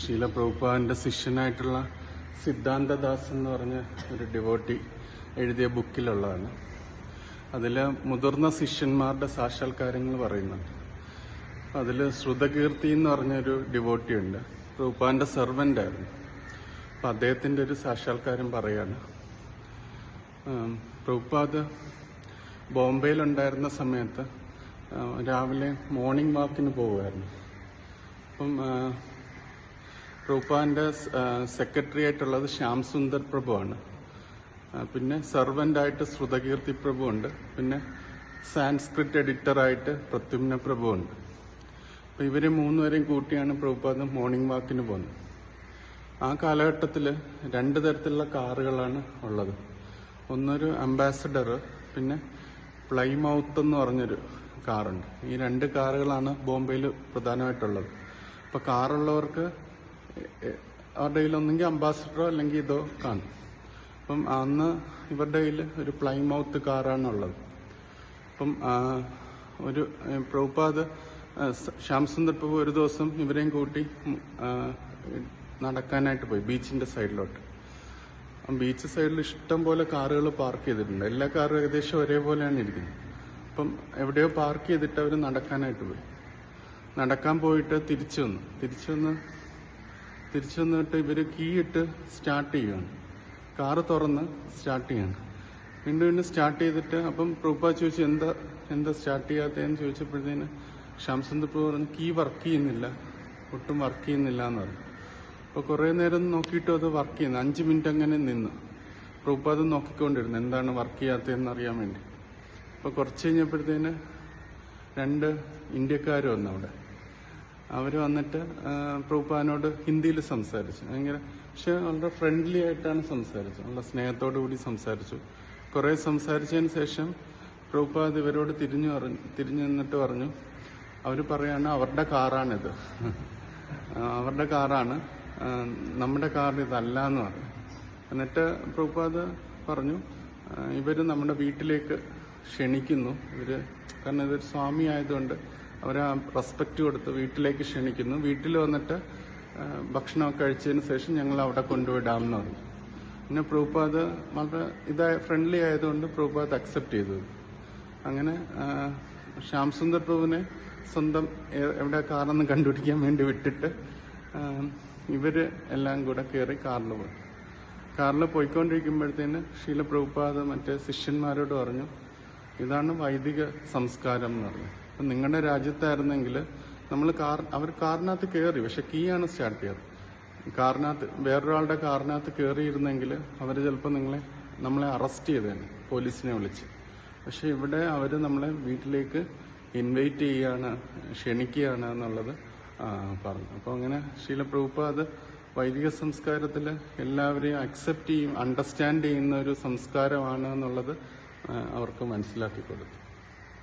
ശീല പ്രഭുപാദിന്റെ ശിഷ്യനായിട്ടുള്ള സിദ്ധാന്തദാസ് എന്ന് പറഞ്ഞ ഒരു ഡിവോട്ടി എഴുതിയ ബുക്കിലുള്ളതാണ് അതിൽ മുതിർന്ന ശിഷ്യന്മാരുടെ സാക്ഷാത്കാരങ്ങൾ പറയുന്നുണ്ട്. അതിൽ ശ്രുതകീർത്തി എന്ന് പറഞ്ഞൊരു ഡിവോട്ടി ഉണ്ട്. പ്രഭുപാദിന്റെ സെർവന്റ് ആയിരുന്നു. അപ്പം അദ്ദേഹത്തിന്റെ ഒരു സാക്ഷാത്കാരം പറയാണ്. പ്രഭുപാദ് ബോംബെയിലുണ്ടായിരുന്ന സമയത്ത് രാവിലെ മോർണിംഗ് വാക്കിന് പോവുമായിരുന്നു അപ്പം ആ, സെക്രട്ടറി ആയിട്ടുള്ളത് ശ്യാം സുന്ദർ പ്രഭു ആണ് പിന്നെ സർവന്റായിട്ട് ശ്രുതകീർത്തി പ്രഭു ഉണ്ട് പിന്നെ സാൻസ്ക്രിറ്റ് എഡിറ്ററായിട്ട് പ്രത്യുമ്ന പ്രഭു ഉണ്ട് അപ്പോൾ ഇവരെ മൂന്നുപേരെയും കൂട്ടിയാണ് പ്രഭുപാദം മോർണിംഗ് വാക്കിന് പോകുന്നത്. ആ കാലഘട്ടത്തിൽ രണ്ട് തരത്തിലുള്ള കാറുകളാണ് ഉള്ളത്. ഒന്നൊരു അംബാസഡർ പിന്നെ പ്ലൈമൗത്ത് എന്ന് പറഞ്ഞൊരു കാറുണ്ട്. ഈ രണ്ട് കാറുകളാണ് ബോംബെയിൽ പ്രധാനമായിട്ടുള്ളത്. അപ്പോൾ കാറുള്ളവർക്ക് അവരുടെ കയ്യിൽ ഒന്നെങ്കിൽ അംബാസഡറോ അല്ലെങ്കിൽ ഇതോ കാണും. അപ്പം അന്ന് ഇവരുടെ കയ്യിൽ ഒരു പ്ലൈമൗത്ത് കാറാണ് ഉള്ളത് അപ്പം ഒരു പ്രഭുപാദ് ശ്യാംസുന്ദർ ശ്യാം സുന്ദർ പ്രഭു ഒരു ദിവസം ഇവരെയും കൂട്ടി നടക്കാനായിട്ട് പോയി ബീച്ചിന്റെ സൈഡിലോട്ട്. ബീച്ച് സൈഡിൽ ഇഷ്ടം പോലെ കാറുകൾ പാർക്ക് ചെയ്തിട്ടുണ്ട്. എല്ലാ കാറും ഏകദേശം ഒരേപോലെയാണ് ഇരിക്കുന്നത്. അപ്പം എവിടെയോ പാർക്ക് ചെയ്തിട്ട് അവർ നടക്കാനായിട്ട് പോയി. നടക്കാൻ പോയിട്ട് തിരിച്ചു വന്നു. തിരിച്ചു വന്ന് തിരിച്ചു വന്നിട്ട് ഇവർ കീ ഇട്ട് സ്റ്റാർട്ട് ചെയ്യുകയാണ്. കാറ് തുറന്ന് സ്റ്റാർട്ട് ചെയ്യാണ് വീണ്ടും വീണ്ടും സ്റ്റാർട്ട് ചെയ്തിട്ട് അപ്പം പ്രൂപ്പ ചോദിച്ചു എന്താ എന്താ സ്റ്റാർട്ട് ചെയ്യാത്തതെന്ന്? ചോദിച്ചപ്പോഴത്തേന് ഷംസുന്ദർ പ്രഭു പറഞ്ഞു കീ വർക്ക് ചെയ്യുന്നില്ല ഒട്ടും വർക്ക് ചെയ്യുന്നില്ല എന്ന് പറഞ്ഞു. അപ്പോൾ കുറേ നേരം നോക്കിയിട്ടും അത് വർക്ക് ചെയ്യുന്നു അഞ്ച് മിനിറ്റ് അങ്ങനെ നിന്ന്. പ്രൂപ്പ അത് നോക്കിക്കൊണ്ടിരുന്നു എന്താണ് വർക്ക് ചെയ്യാത്തതെന്ന് അറിയാൻ വേണ്ടി? അപ്പോൾ കുറച്ച് കഴിഞ്ഞപ്പോഴത്തേന് രണ്ട് ഇന്ത്യക്കാർ വന്നു അവിടെ. അവർ വന്നിട്ട് പ്രൂപ്പാനോട് ഹിന്ദിയിൽ സംസാരിച്ചു. ഭയങ്കര പക്ഷെ വളരെ ഫ്രണ്ട്ലി ആയിട്ടാണ് സംസാരിച്ചത്. നല്ല സ്നേഹത്തോടു കൂടി സംസാരിച്ചു. കുറേ സംസാരിച്ചതിന് ശേഷം പ്രൂപ്പാദ് ഇവരോട് തിരിഞ്ഞു പറഞ്ഞു തിരിഞ്ഞു നിന്നിട്ട് പറഞ്ഞു അവർ പറയാണ് അവരുടെ കാറാണിത്. അവരുടെ കാറാണ്. നമ്മുടെ കാർ ഇതല്ല എന്ന് പറഞ്ഞു. എന്നിട്ട് പ്രഭുപാദ് പറഞ്ഞു ഇവർ നമ്മുടെ വീട്ടിലേക്ക് ക്ഷണിക്കുന്നു. ഇവർ കാരണം ഇതൊരു സ്വാമി ആയതുകൊണ്ട് അവരെ റെസ്പെക്റ്റ് കൊടുത്ത് വീട്ടിലേക്ക് ക്ഷണിക്കുന്നു. വീട്ടിൽ വന്നിട്ട് ഭക്ഷണമൊക്കെ കഴിച്ചതിന് ശേഷം ഞങ്ങൾ അവിടെ കൊണ്ടുവിടാമെന്ന് പറഞ്ഞു. പിന്നെ പ്രൂപ്പാത് വളരെ ഇതായ ഫ്രണ്ട്ലി ആയതുകൊണ്ട് പ്രൂപ്പാത് അക്സെപ്റ്റ് ചെയ്തു. അങ്ങനെ ശ്യാം സുന്ദർ പ്രഭുവിനെ സ്വന്തം എവിടെ കാറെന്ന് കണ്ടുപിടിക്കാൻ വേണ്ടി വിട്ടിട്ട് ഇവർ എല്ലാം കൂടെ കയറി കാറിൽ പോയി. കാറിൽ പോയിക്കൊണ്ടിരിക്കുമ്പോഴത്തേന് ശീല മറ്റേ ശിഷ്യന്മാരോട് പറഞ്ഞു ഇതാണ് വൈദിക സംസ്കാരം എന്ന് പറഞ്ഞു. അപ്പം നിങ്ങളുടെ രാജ്യത്തായിരുന്നെങ്കിൽ നമ്മൾ കാർ അവർ കാറിനകത്ത് കയറി പക്ഷെ കീ ആണ് സ്റ്റാർട്ട് ചെയ്തത്. കാറിനകത്ത് വേറൊരാളുടെ കാറിനകത്ത് കയറിയിരുന്നെങ്കിൽ അവർ ചിലപ്പോൾ നിങ്ങളെ നമ്മളെ അറസ്റ്റ് ചെയ്തേനെ പോലീസിനെ വിളിച്ച്. പക്ഷെ ഇവിടെ അവർ നമ്മളെ വീട്ടിലേക്ക് ഇൻവൈറ്റ് ചെയ്യാണ് ക്ഷണിക്കുകയാണ് എന്നുള്ളത് പറഞ്ഞു. അപ്പോൾ അങ്ങനെ ശീല പ്രഭുപാദ് വൈദിക സംസ്കാരത്തിൽ എല്ലാവരെയും അക്സെപ്റ്റ് ചെയ്യും അണ്ടർസ്റ്റാൻഡ് ചെയ്യുന്ന ഒരു സംസ്കാരമാണ് എന്നുള്ളത് അവർക്ക് മനസ്സിലാക്കി കൊടുത്തു.